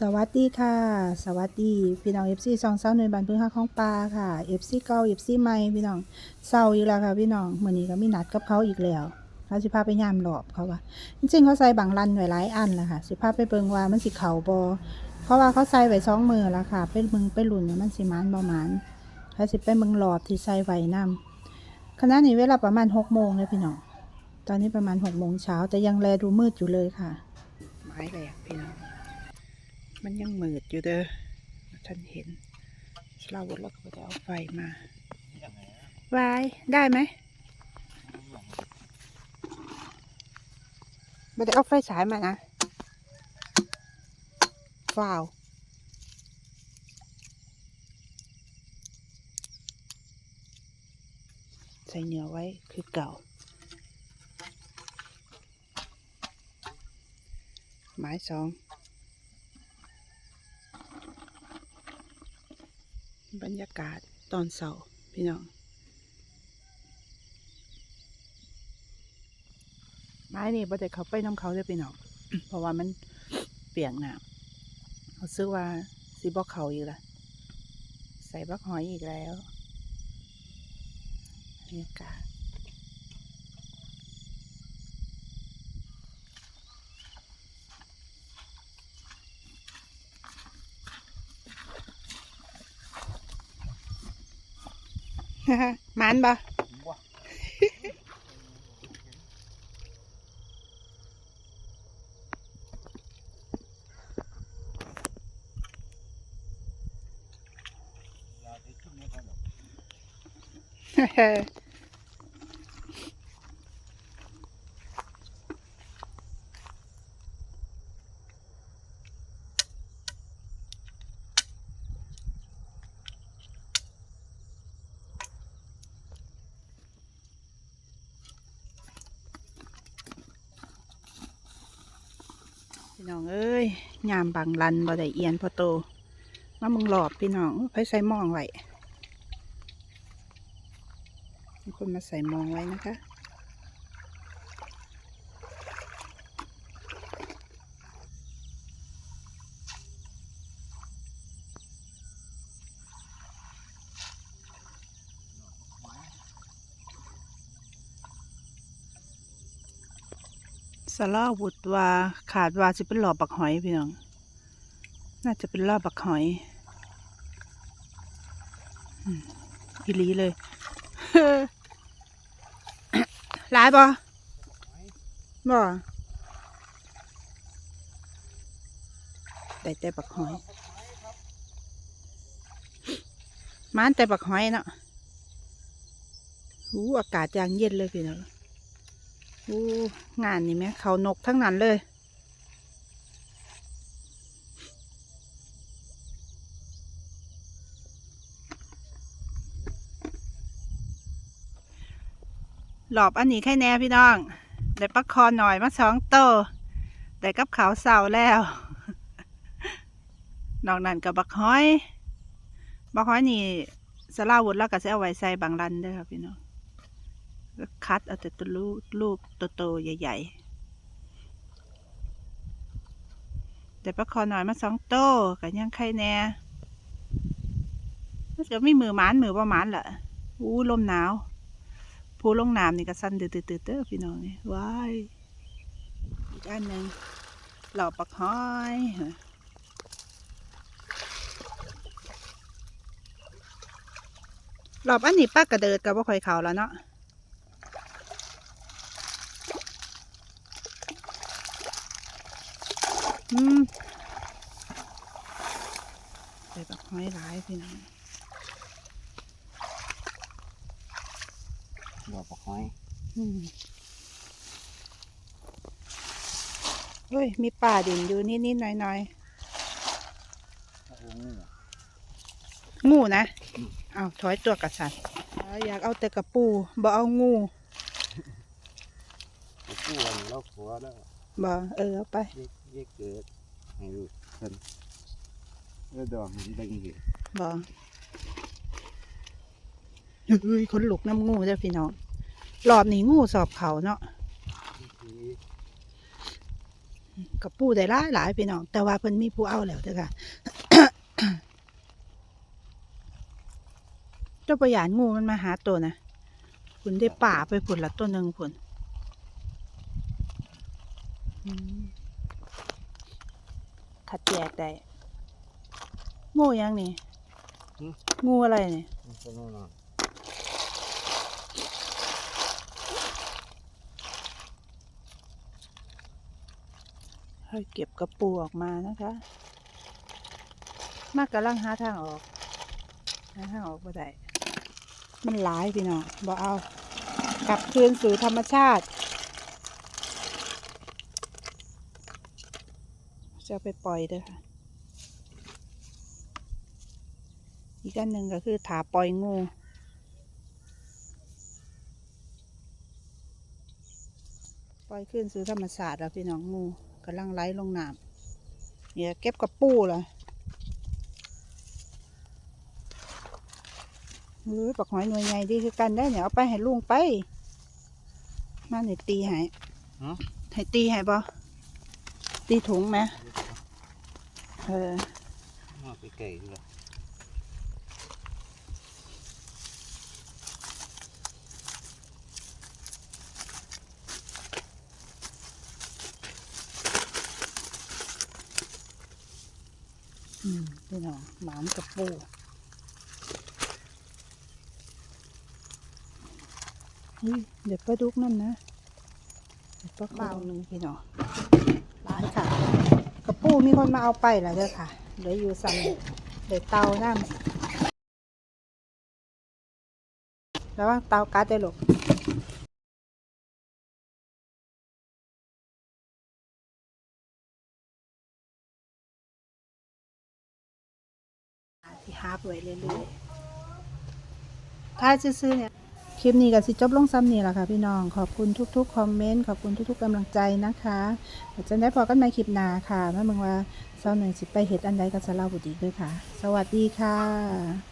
สวัสดีค่ะ สวัสดีพี่น้องเอฟซีซองเศร้าหน่วยบันพื้นห้าของปลาค่ะเอฟซีเก่าเอฟซีใหม่พี่น้องเศร้าอยู่แล้วค่ะพี่น้องเมื้อนี้ก็มีนัดกับเขาอีกแล้วเขาสิพาไปย่ามหลอบเขาว่าจริงๆเขาใส่บางรันไว้หลายอันแล้วค่ะสิพาไปเบิงว่ามันสิเข่าบ่เพราะว่าเขาใส่ไว้สองมือแล้วค่ะเป็นมึงเป็นหลุนว่ามันสิมันบ่มันเขาสิไปเบิ่งหลอบที่ใส่ไว้นํขณะนี้เวลาประมาณหกโมงเลยพี่น้องตอนนี้ประมาณหกโมงเช้าแต่ยังแลดูมืดอยู่เลยค่ะไม้แหลกพี่น้อง มันยังมืดอยู่เด้อท่านเห็นเราวดแล้วก็จะเอาไฟมาวายได้ไหมไม่ได้เอาไฟฉายมานะว้าวใส่เนื้อไว้คือเก่า ไม้สอง บรรยากาศตอนเสาร์พี่น้องไม้นี่บ่ได้เขาไปน้ำเขาเลยพี่น้องเพราะว่ามันเปียกน้ำเขาซื้อว่าสีบอกเขาอีกละใส่บักหอยอีกแล้วบรรยากาศ มันบ่ พี่น้องเอ้ยยามบางรันบ่ได้เอียนพอโตมามึงหลอบพี่น้องไปใส่มองไว้คนมาใส่มองไว้นะคะ สลาวุดว่าขาดว่าจะเป็นหลอบบักหอยพี่น้อง น่าจะเป็นรอบบักหอยอีลีเลยหลายบ่บ่ได้แต่บักหอย มานแต่บักหอยเนาะอู้อากาศยางเย็นเลยพี่น้อง อู้งานนี่แม่เขานกทั้งนั้นเลย หลอบอันนี้แค่แน่พี่น้อง ได้ปักคอหน่อยมาสองโตได้กับขาวเสาแล้วนอกนั้นกับบักห้อย บักห้อยนี่สลาวุธแล้วก็จะเอาไว้ใส่บางรันเด้อครับพี่น้อง ก็คัดเอาแต่ตัวลูกลูกโตๆใหญ่ ๆ แต่ปลาคอหน่อยมาสองโตกันยังไข่แน่มันจะไม่มือหมานมือประมานแหละอู้ลมหนาวผู้ลงน้ำนี่ก็สั่นเตืดๆเด้อพี่น้องนี่ว้ายอีกอันหนึ่งเหล่าปักห้อยหลอบอันนี้ป้ากระเดิดกับว่าคอยเขาแล้วเนาะ อืมใส่บักหอยหลายพี่น้องดอกบักหอยอืมเฮ้ย มีป่าดินอยู่นิดๆหน่อยโอ้โหนี่น่ะๆงูนะ เอาถอยตัวกระสันอยากเอาแต่กระปูบ่เอางูไอ้ผู้วันเราขัวแล้วบ่เออ เอาไป เยกเกเกิดให้ลูกเพิ่นแล้วดอกมันได้ยังไงบ่เฮ้ยคนลุกน้ำงูเด้อพี่น้องรอบนี้งูสอบเขาเนาะกับปูได้หลายหลายพี่น้อง แต่ว่าเพิ่นมีผู้เอาแล้วเด้อค่ะเจ้าประหยานงูมันมาหาตัวนะคุณได้ป่าไปผลละตัวหนึ่งผลอืมขัดแย กได้งูยังนี่งูอะไรนี่มันก็นู่นน่ะค่อยเก็บกระปูออกมานะคะ มากกำลังหาทางออกหาทางออกบ่ได้มันหลายพี่น้องบ่เอา กลับคืนสู่ธรรมชาติ จะเอาไปปล่อยเด้อค่ะ อีกอันหนึ่งก็คือถาปล่อยงูปล่อยขึ้นสู่ธรรมชาติแล้วพี่น้องงูกำลังไหลลงน้ำเนี่ยเก็บกระปูเลยเฮ้ยปักหอยหน่วยใหญ่ดีคือกันได้เนี่ยเอาไปให้ลุงไป มาหน่อยตีให้ฮะให้ตีให้บ่ตีถุงไหม เออมาไปไก่ดีกว่าอืมพี่น้องหมานกระปูเฮ้ยเดี๋ยวปลาดุกนั่นนะเดี๋ยวปลาเบาหนึ่งพี่น้องร้านค่ะ กระปูมีคนมาเอาไปแล้วเด้อค่ะเหลืออยู่สั่งเดี๋ยวเตาน้ำแล้วว่าเตากัดได้หรอกที่ฮาร์ปไว้เรื่อยๆถ้าซื้อเนี่ย คลิปนี้ก็สิจบลงซ้ำนี่แหละค่ะพี่น้อง ขอบคุณทุกๆคอมเมนต์ ขอบคุณทุกๆกำลังใจนะคะเดี๋ยวจะได้พอกันใหม่คลิปหน้าค่ะแม่เมืองว่าเศร้าหนึ่งสิไปเห็ดอันใดกับสลาบุดีด้วยค่ะ สวัสดีค่ะ